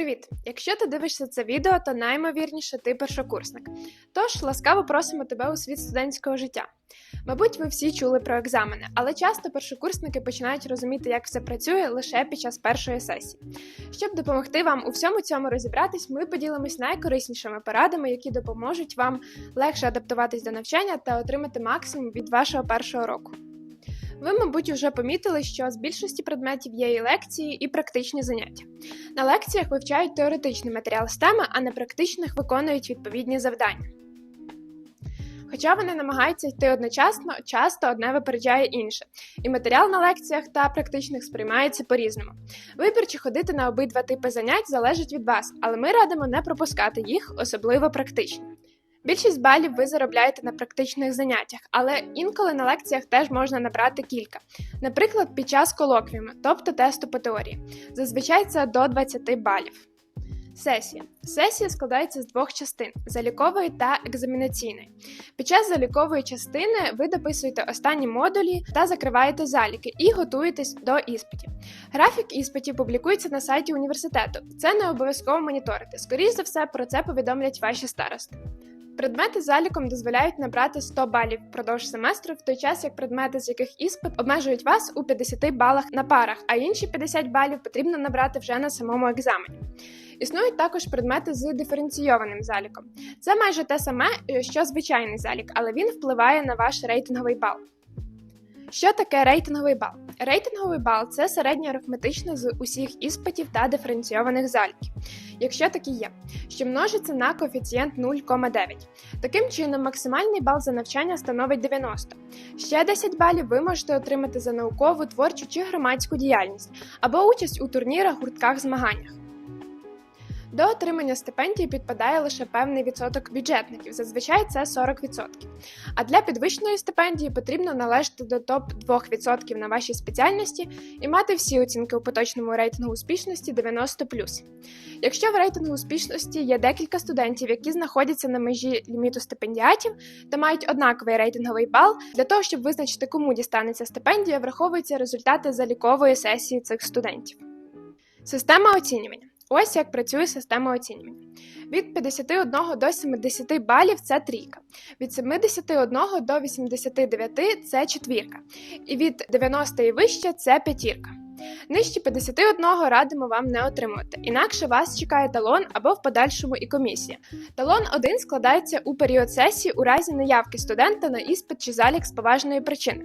Привіт! Якщо ти дивишся це відео, то наймовірніше ти першокурсник. Тож ласкаво просимо тебе у світ студентського життя. Мабуть, ви всі чули про екзамени, але часто першокурсники починають розуміти, як все працює лише під час першої сесії. Щоб допомогти вам у всьому цьому розібратись, ми поділимось найкориснішими порадами, які допоможуть вам легше адаптуватись до навчання та отримати максимум від вашого першого року. Ви, мабуть, вже помітили, що з більшості предметів є і лекції, і практичні заняття. На лекціях вивчають теоретичний матеріал з теми, а на практичних виконують відповідні завдання. Хоча вони намагаються йти одночасно, часто одне випереджає інше, і матеріал на лекціях та практичних сприймається по-різному. Вибір чи ходити на обидва типи занять залежить від вас, але ми радимо не пропускати їх, особливо практичні. Більшість балів ви заробляєте на практичних заняттях, але інколи на лекціях теж можна набрати кілька. Наприклад, під час колоквіуму, тобто тесту по теорії. Зазвичай це до 20 балів. Сесія. Сесія складається з двох частин залікової та екзамінаційної. Під час залікової частини ви дописуєте останні модулі та закриваєте заліки і готуєтесь до іспитів. Графік іспитів публікується на сайті університету. Це не обов'язково моніторити. Скоріше за все, про це повідомлять ваші старости. Предмети заліком дозволяють набрати 100 балів впродовж семестру, в той час як предмети, з яких іспит обмежують вас у 50 балах на парах, а інші 50 балів потрібно набрати вже на самому екзамені. Існують також предмети з диференційованим заліком. Це майже те саме, е, що звичайний залік, але він впливає на ваш рейтинговий бал. Що таке рейтинговий бал? Рейтинговий бал це середнє арифметичне з усіх іспитів та диференційованих заліків, якщо такі є, що множиться на коефіцієнт 0,9. Таким чином, максимальний бал за навчання становить 90. Ще 10 балів ви можете отримати за наукову, творчу чи громадську діяльність або участь у турнірах, гуртках, змаганнях. До отримання стипендії підпадає лише певний відсоток бюджетників, зазвичай це 40%. А для підвищеної стипендії потрібно належати до топ 2% на вашій спеціальності і мати всі оцінки у поточному рейтингу успішності 90+. Якщо в рейтингу успішності є декілька студентів, які знаходяться на межі ліміту стипендіатів та мають однаковий рейтинговий бал, для того, щоб визначити, кому дістанеться стипендія, враховуються результати залікової сесії цих студентів. Система оцінювання. Ось як працює система оцінювання. Від 51 до 70 балів це трійка, від 71 до 89 це четвірка, і від 90 і вище це п'ятірка. Нижче 51 радимо вам не отримувати, інакше вас чекає талон або в подальшому і комісія. Талон 1 складається у період сесії у разі неявки студента на іспит чи залік з поважної причини.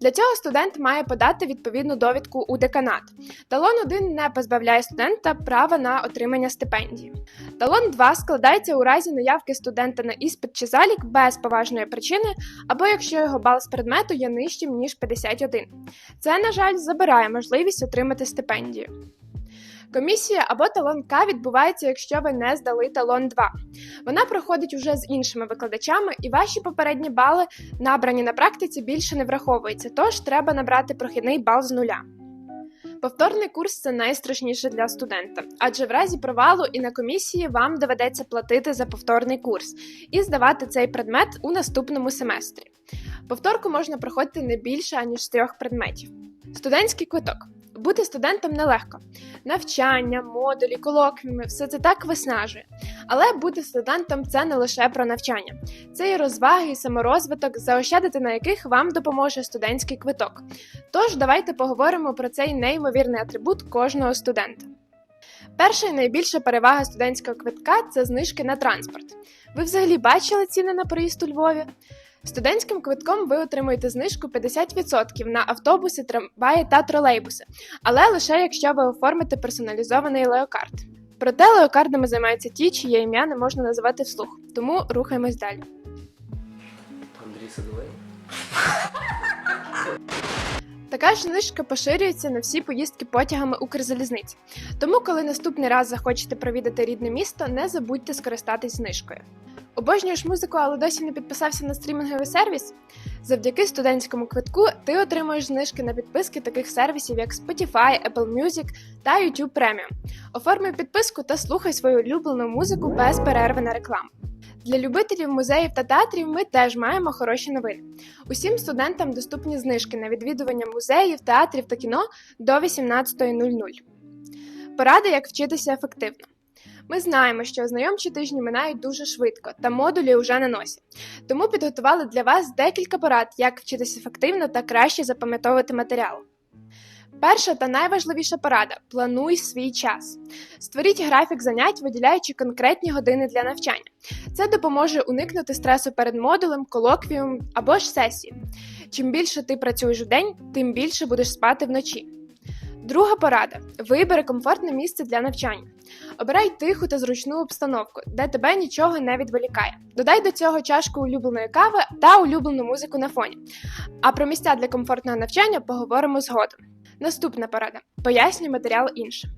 Для цього студент має подати відповідну довідку у деканат. Талон 1 не позбавляє студента права на отримання стипендії. Талон 2 складається у разі наявки студента на іспит чи залік без поважної причини, або якщо його бал з предмету є нижчим ніж 51. Це, на жаль, забирає можливість отримати стипендію. Комісія або талон К відбувається, якщо ви не здали талон 2. Вона проходить уже з іншими викладачами, і ваші попередні бали, набрані на практиці, більше не враховуються, тож треба набрати прохідний бал з нуля. Повторний курс це найстрашніше для студента, адже в разі провалу і на комісії вам доведеться платити за повторний курс і здавати цей предмет у наступному семестрі. Повторку можна проходити не більше аніж трьох предметів. Студентський квиток. Бути студентом нелегко. Навчання, модулі, колоквіуми все це так виснажує. Але бути студентом це не лише про навчання, це і розваги, і саморозвиток, заощадити на яких вам допоможе студентський квиток. Тож давайте поговоримо про цей неймовірний атрибут кожного студента. Перша і найбільша перевага студентського квитка це знижки на транспорт. Ви взагалі бачили ціни на проїзд у Львові? Студентським квитком ви отримуєте знижку 50% на автобуси, трамваї та тролейбуси, але лише якщо ви оформите персоналізований леокарт. Проте леокардами займаються ті, чиє ім'я не можна називати вслух, тому рухаємось далі. Андрій Садовий. Така ж знижка поширюється на всі поїздки потягами Укрзалізниці. Тому, коли наступний раз захочете провідати рідне місто, не забудьте скористатись знижкою. Обожнюєш музику, але досі не підписався на стрімінговий сервіс? Завдяки студентському квитку ти отримуєш знижки на підписки таких сервісів, як Spotify, Apple Music та YouTube Premium. Оформи підписку та слухай свою улюблену музику без перерви на рекламу. Для любителів музеїв та театрів ми теж маємо хороші новини. Усім студентам доступні знижки на відвідування музеїв, театрів та кіно до 18.00. Поради, як вчитися ефективно. Ми знаємо, що ознайомчі тижні минають дуже швидко, та модулі вже на носі. Тому підготували для вас декілька порад, як вчитися ефективно та краще запам'ятовувати матеріал. Перша та найважливіша порада плануй свій час. Створіть графік занять, виділяючи конкретні години для навчання. Це допоможе уникнути стресу перед модулем, колоквіум або ж сесії. Чим більше ти працюєш в день, тим більше будеш спати вночі. Друга порада: вибери комфортне місце для навчання. Обирай тиху та зручну обстановку, де тебе нічого не відволікає. Додай до цього чашку улюбленої кави та улюблену музику на фоні. А про місця для комфортного навчання поговоримо згодом. Наступна порада: пояснюй матеріал іншим.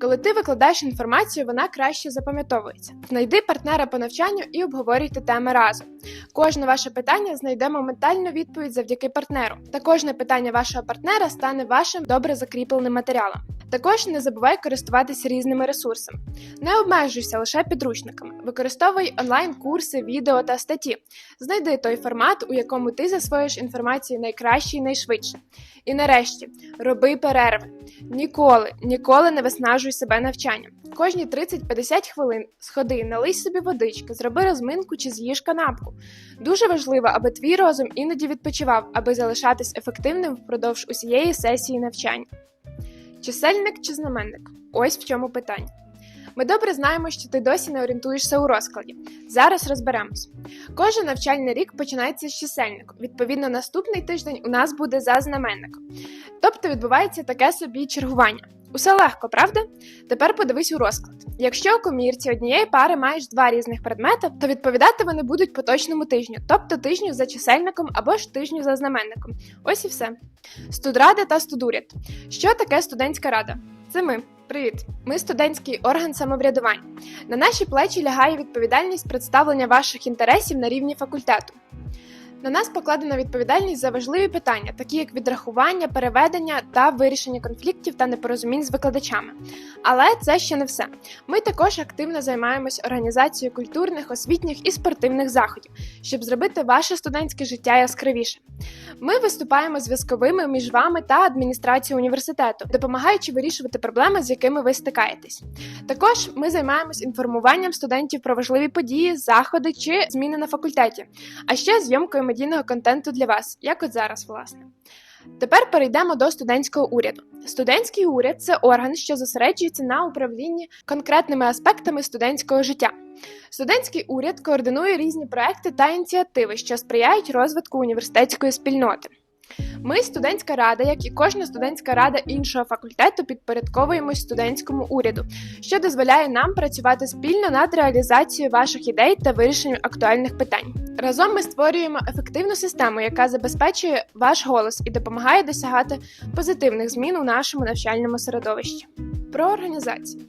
Коли ти викладаєш інформацію, вона краще запам'ятовується. Знайди партнера по навчанню і обговорюйте теми разом. Кожне ваше питання знайде моментальну відповідь завдяки партнеру, та кожне питання вашого партнера стане вашим добре закріпленим матеріалом. Також не забувай користуватися різними ресурсами. Не обмежуйся лише підручниками, використовуй онлайн-курси, відео та статті. Знайди той формат, у якому ти засвоїш інформацію найкраще і найшвидше. І нарешті роби перерви. Ніколи, ніколи не виснажуй себе навчанням. Кожні 30-50 хвилин сходи, налий собі водички, зроби розминку чи з'їж канапку. Дуже важливо, аби твій розум іноді відпочивав, аби залишатись ефективним впродовж усієї сесії навчання. Чисельник чи знаменник? Ось в чому питання. Ми добре знаємо, що ти досі не орієнтуєшся у розкладі. Зараз розберемось. Кожен навчальний рік починається з чисельником. Відповідно, наступний тиждень у нас буде за знаменником. Тобто відбувається таке собі чергування. Усе легко, правда? Тепер подивись у розклад. Якщо у комірці однієї пари маєш два різних предмети, то відповідати вони будуть по точному тижню, тобто тижню за чисельником або ж тижню за знаменником. Ось і все. Студрада та студуряд. Що таке студентська рада? Це ми. Привіт! Ми студентський орган самоврядування. На наші плечі лягає відповідальність представлення ваших інтересів на рівні факультету. На нас покладена відповідальність за важливі питання, такі як відрахування, переведення та вирішення конфліктів та непорозумінь з викладачами. Але це ще не все. Ми також активно займаємось організацією культурних, освітніх і спортивних заходів, щоб зробити ваше студентське життя яскравіше. Ми виступаємо зв'язковими між вами та адміністрацією університету, допомагаючи вирішувати проблеми, з якими ви стикаєтесь. Також ми займаємось інформуванням студентів про важливі події, заходи чи зміни на факультеті, а ще зйомкою медійного контенту для вас, як от зараз, власне. Тепер перейдемо до студентського уряду. Студентський уряд це орган, що зосереджується на управлінні конкретними аспектами студентського життя. Студентський уряд координує різні проекти та ініціативи, що сприяють розвитку університетської спільноти. Ми, студентська рада, як і кожна студентська рада іншого факультету, підпорядковуємось студентському уряду, що дозволяє нам працювати спільно над реалізацією ваших ідей та вирішенням актуальних питань. Разом ми створюємо ефективну систему, яка забезпечує ваш голос і допомагає досягати позитивних змін у нашому навчальному середовищі. Про організацію.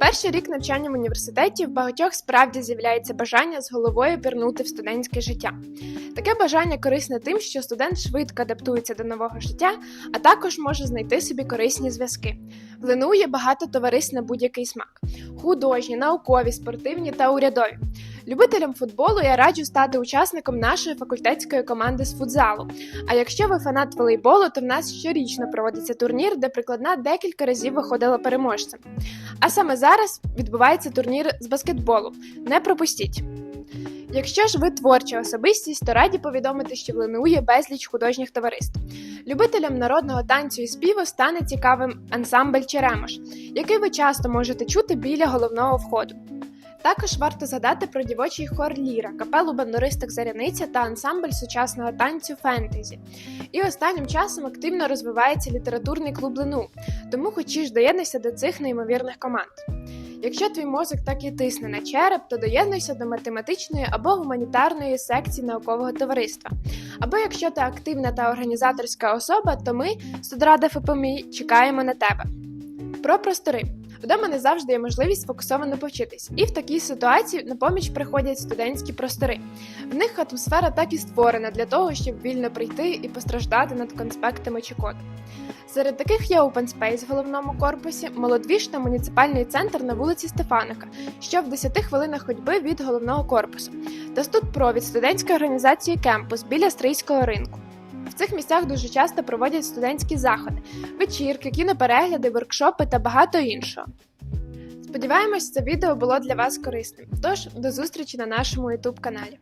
Перший рік навчання в університеті в багатьох справді з'являється бажання з головою пірнути в студентське життя. Таке бажання корисне тим, що студент швидко адаптується до нового життя, а також може знайти собі корисні зв'язки. В багато товариств на будь-який смак: художні, наукові, спортивні та урядові. Любителям футболу я раджу стати учасником нашої факультетської команди з футзалу. А якщо ви фанат волейболу, то в нас щорічно проводиться турнір, де прикладна декілька разів виходила переможцем. А саме зараз відбувається турнір з баскетболу. Не пропустіть! Якщо ж ви творча особистість, то раді повідомити, що в ЛНУ є безліч художніх товариств. Любителям народного танцю і співу стане цікавим ансамбль Черемош, який ви часто можете чути біля головного входу. Також варто згадати про дівочий хор Ліра, капелу бандуристок Заряниця та ансамбль сучасного танцю фентезі. І останнім часом активно розвивається літературний клуб Лену, тому хочеш доєднуйся до цих неймовірних команд. Якщо твій мозок так і тисне на череп, то доєднуйся до математичної або гуманітарної секції наукового товариства. Або якщо ти активна та організаторська особа, то ми, студрада ФПМІ, чекаємо на тебе. Про простори. Вдома не завжди є можливість сфокусовано повчитись, і в такій ситуації на поміч приходять студентські простори. В них атмосфера так і створена для того, щоб вільно прийти і постраждати над конспектами чи кодом. Серед таких є Open Space в головному корпусі, молодвіж та муніципальний центр на вулиці Стефаника, що в 10 хвилинах ходьби від головного корпусу, та студпро від студентської організації Кемпус біля Стрийського ринку. Цих місцях дуже часто проводять студентські заходи, вечірки, кіноперегляди, воркшопи та багато іншого. Сподіваємось, це відео було для вас корисним. Тож до зустрічі на нашому YouTube каналі.